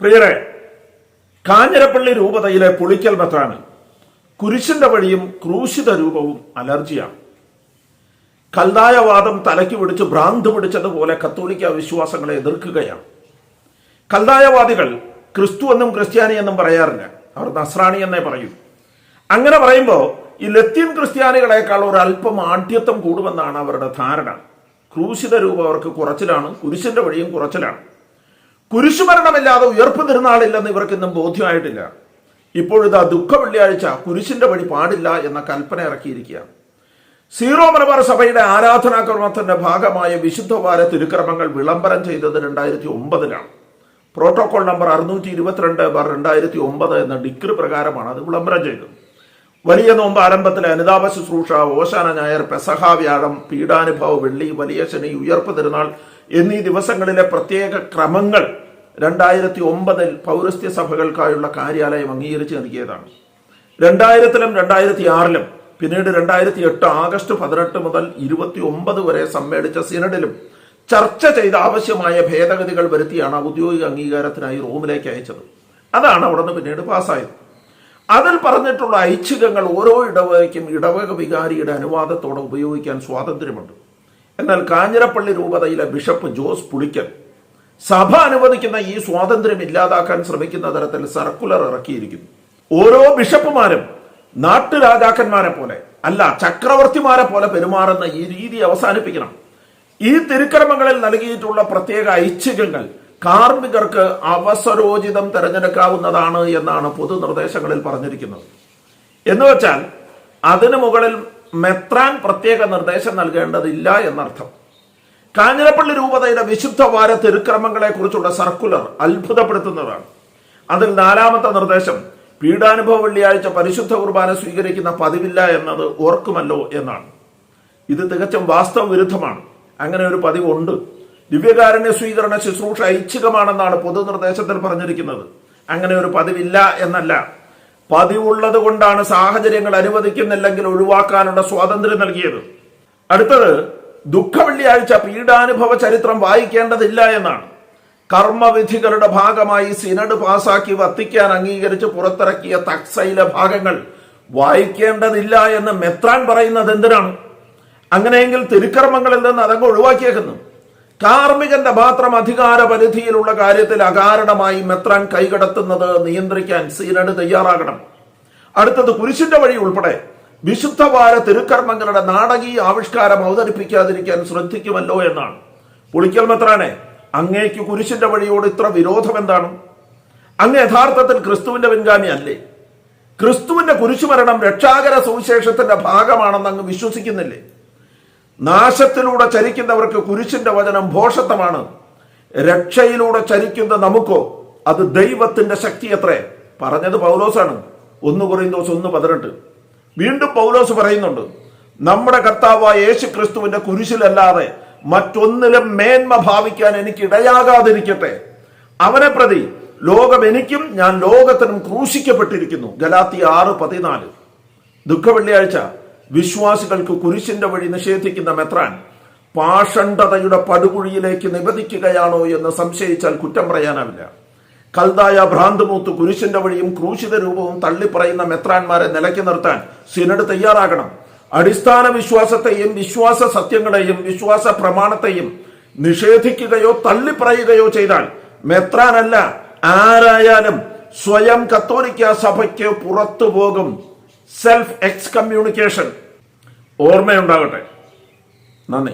പ്രിയരെ കാഞ്ഞിരപ്പള്ളി രൂപതയിലെ പുളിക്കൽ ബത്താണ് കുരിശിന്റെ വഴിയും ക്രൂശിത രൂപവും അലർജിയാണ്. കൽതായവാദം തലയ്ക്ക് പിടിച്ച് ഭ്രാന്ത് പിടിച്ചതുപോലെ കത്തോലിക്ക വിശ്വാസങ്ങളെ എതിർക്കുകയാണ്. കൽതായവാദികൾ ക്രിസ്തു എന്നും ക്രിസ്ത്യാനി എന്നും പറയാറില്ല. അവർ നസ്രാണി എന്നേ പറയൂ. അങ്ങനെ പറയുമ്പോൾ ഈ ലത്തീൻ ക്രിസ്ത്യാനികളെക്കാൾ ഒരു അല്പം ആഢ്യത്വം കൂടുമെന്നാണ് അവരുടെ ധാരണ. ക്രൂശിത രൂപം അവർക്ക് കുറച്ചിലാണ് കുരിശിന്റെ വഴിയും കുറച്ചിലാണ്. കുരിശുമരണമില്ലാതെ ഉയർപ്പ് തിരുനാളില്ലെന്ന് ഇവർക്കിന്നും ബോധ്യമായിട്ടില്ല. ഇപ്പോഴിതാ ദുഃഖ വെള്ളിയാഴ്ച കുരിശിന്റെ വഴി പാടില്ല എന്ന കൽപ്പന ഇറക്കിയിരിക്കുകയാണ്. സീറോ മലബാർ സഭയുടെ ആരാധനാക്രമത്തിന്റെ ഭാഗമായ വിശുദ്ധവാര തിരുക്രമങ്ങൾ വിളംബരം ചെയ്തത് രണ്ടായിരത്തി ഒമ്പതിലാണ് പ്രോട്ടോകോൾ നമ്പർ അറുന്നൂറ്റി ഇരുപത്തിരണ്ട് ബാർ രണ്ടായിരത്തി ഒമ്പത് എന്ന ഡിഗ്രി പ്രകാരമാണ് അത് വിളംബരം ചെയ്തത്. വലിയ നോമ്പ് ആരംഭത്തിലെ അനിതാപ ശുശ്രൂഷ ഓശാന ഞായർ പെസഹ വ്യാഴം പീഡാനുഭവ വെള്ളി വലിയ ശനി ഉയർപ്പ് തിരുനാൾ എന്നീ ദിവസങ്ങളിലെ പ്രത്യേക ക്രമങ്ങൾ രണ്ടായിരത്തി ഒമ്പതിൽ പൗരസ്ത്യ സഭകൾക്കായുള്ള കാര്യാലയം അംഗീകരിച്ച് നൽകിയതാണ്. രണ്ടായിരത്തിലും രണ്ടായിരത്തി ആറിലും പിന്നീട് രണ്ടായിരത്തി എട്ട് ആഗസ്റ്റ് പതിനെട്ട് മുതൽ ഇരുപത്തി ഒമ്പത് വരെ സമ്മേളിച്ച സിനഡിലും ചർച്ച ചെയ്ത ആവശ്യമായ ഭേദഗതികൾ വരുത്തിയാണ് ഔദ്യോഗിക അംഗീകാരത്തിനായി റോമിലേക്ക് അയച്ചത്. അതാണ് അവിടെ നിന്ന് പിന്നീട് പാസ്സായത്. അതിൽ പറഞ്ഞിട്ടുള്ള ഐച്ഛികങ്ങൾ ഓരോ ഇടവകയ്ക്കും ഇടവക വികാരിയുടെ അനുവാദത്തോടെ ഉപയോഗിക്കാൻ സ്വാതന്ത്ര്യമുണ്ട്. എന്നാൽ കാഞ്ഞിരപ്പള്ളി രൂപതയിലെ ബിഷപ്പ് ജോസ് പുളിക്കൽ സഭ അനുവദിക്കുന്ന ഈ സ്വാതന്ത്ര്യം ഇല്ലാതാക്കാൻ ശ്രമിക്കുന്ന തരത്തിൽ സർക്കുലർ ഇറക്കിയിരിക്കുന്നു. ഓരോ ബിഷപ്പുമാരും നാട്ടുരാജാക്കന്മാരെ പോലെ അല്ല ചക്രവർത്തിമാരെ പോലെ പെരുമാറുന്ന ഈ രീതി അവസാനിപ്പിക്കണം. ഈ തിരുക്രമങ്ങളിൽ നൽകിയിട്ടുള്ള പ്രത്യേക ഐച്ഛികങ്ങൾ കാർമ്മികർക്ക് അവസരോചിതം തിരഞ്ഞെടുക്കാവുന്നതാണ് എന്നാണ് പൊതു നിർദ്ദേശങ്ങളിൽ പറഞ്ഞിരിക്കുന്നത്. എന്ന് വെച്ചാൽ അതിനു മുകളിൽ മെത്രാൻ പ്രത്യേക നിർദ്ദേശം നൽകേണ്ടതില്ല എന്നർത്ഥം. കാഞ്ഞിരപ്പള്ളി രൂപതയുടെ വിശുദ്ധ വാര തിരുക്രമങ്ങളെ കുറിച്ചുള്ള സർക്കുലർ അത്ഭുതപ്പെടുത്തുന്നതാണ്. അതിൽ നാലാമത്തെ നിർദ്ദേശം പീഡാനുഭവ വെള്ളിയാഴ്ച പരിശുദ്ധ കുർബാന സ്വീകരിക്കുന്ന പതിവില്ല എന്നത് ഓർക്കുമല്ലോ എന്നാണ്. ഇത് തികച്ചും വാസ്തവ വിരുദ്ധമാണ്. അങ്ങനെ ഒരു പതിവുണ്ട്. ദിവ്യകാരുണ്യ സ്വീകരണ ശുശ്രൂഷ ഐച്ഛികമാണെന്നാണ് പൊതുനിർദ്ദേശത്തിൽ പറഞ്ഞിരിക്കുന്നത്. അങ്ങനെ ഒരു പതിവില്ല എന്നല്ല. പതിവുള്ളത് കൊണ്ടാണ് സാഹചര്യങ്ങൾ അനുവദിക്കുന്നില്ലെങ്കിൽ ഒഴിവാക്കാനുള്ള സ്വാതന്ത്ര്യം നൽകിയത്. അടുത്തത് ദുഃഖ വെള്ളിയാഴ്ച പീഡാനുഭവ ചരിത്രം വായിക്കേണ്ടതില്ല എന്നാണ്. കർമ്മവിധികളുടെ ഭാഗമായി സിനഡ് പാസാക്കി വത്തിക്കാൻ അംഗീകരിച്ച് പുറത്തിറക്കിയ തക്സയിലെ ഭാഗങ്ങൾ വായിക്കേണ്ടതില്ല എന്ന് മെത്രാൻ പറയുന്നത് എന്തിനാണ്? അങ്ങനെയെങ്കിൽ തിരുക്കർമ്മങ്ങളിൽ നിന്ന് അതങ്ങ് ഒഴിവാക്കിയേക്കുന്നു. കാർമ്മികന്റെ മാത്രം അധികാര പരിധിയിലുള്ള കാര്യത്തിൽ അകാരണമായി മെത്രാൻ കൈകടത്തുന്നത് നിയന്ത്രിക്കാൻ സീനഡ് തയ്യാറാകണം. അടുത്തത് കുരിശിന്റെ വഴി ഉൾപ്പെടെ. വിശുദ്ധവാര തിരുക്കർമ്മങ്ങളുടെ നാടകീയ ആവിഷ്കാരം അവതരിപ്പിക്കാതിരിക്കാൻ ശ്രദ്ധിക്കുമല്ലോ എന്നാണ്. പുളിക്കൽ മെത്രാനെ അങ്ങേക്ക് കുരിശിന്റെ വഴിയോട് ഇത്ര വിരോധം എന്താണ്? അങ്ങ് യഥാർത്ഥത്തിൽ ക്രിസ്തുവിന്റെ പിൻഗാമി അല്ലേ ക്രിസ്തുവിന്റെ കുരിശുമരണം രക്ഷാകര സുവിശേഷത്തിന്റെ ഭാഗമാണെന്ന് അങ്ങ് വിശ്വസിക്കുന്നില്ലേ? നാശത്തിലൂടെ ചരിക്കുന്നവർക്ക് കുരിശിന്റെ വചനം ഭോഷത്വമാണ് രക്ഷയിലൂടെ ചരിക്കുന്ന നമുക്കോ അത് ദൈവത്തിന്റെ ശക്തി അത്രേ പറഞ്ഞത് പൗലോസാണ്. ഒന്ന് കുറയും ദിവസം ഒന്ന് പതിനെട്ട്. വീണ്ടും പൗലോസ് പറയുന്നുണ്ട് നമ്മുടെ കർത്താവായ യേശു ക്രിസ്തുവിന്റെ കുരിശിലല്ലാതെ മറ്റൊന്നിലും മേന്മ ഭാവിക്കാൻ എനിക്ക് ഇടയാകാതിരിക്കട്ടെ. അവനെ പ്രതി ലോകം എനിക്കും ഞാൻ ലോകത്തിനും ക്രൂശിക്കപ്പെട്ടിരിക്കുന്നു. ഗലാത്തി ആറ് പതിനാല്. ദുഃഖ വെള്ളിയാഴ്ച വിശ്വാസികൾക്ക് കുരിശിന്റെ വഴി നിഷേധിക്കുന്ന മെത്രാൻ പാഷണ്ഡതയുടെ പടുകുഴിയിലേക്ക് നിബന്ധിക്കുകയാണോ എന്ന് സംശയിച്ചാൽ കുറ്റം പറയാനാവില്ല. കൽതായ ഭ്രാന്തുമൂത്ത് കുരിശിന്റെ വഴിയും ക്രൂശിത രൂപവും തള്ളിപ്പറയുന്ന മെത്രാന്മാരെ നിലയ്ക്ക് നിർത്താൻ സിനഡ് തയ്യാറാകണം. അടിസ്ഥാന വിശ്വാസത്തെയും വിശ്വാസ സത്യങ്ങളെയും വിശ്വാസ പ്രമാണത്തെയും നിഷേധിക്കുകയോ തള്ളിപ്പറയുകയോ ചെയ്താൽ മെത്രാനല്ല ആരായാലും സ്വയം കത്തോലിക്ക സഭയ്ക്ക് പുറത്തു പോകും. സെൽഫ് എക്സ് കമ്മ്യൂണിക്കേഷൻ ഓർമ്മയുണ്ടാകട്ടെ. നന്ദി.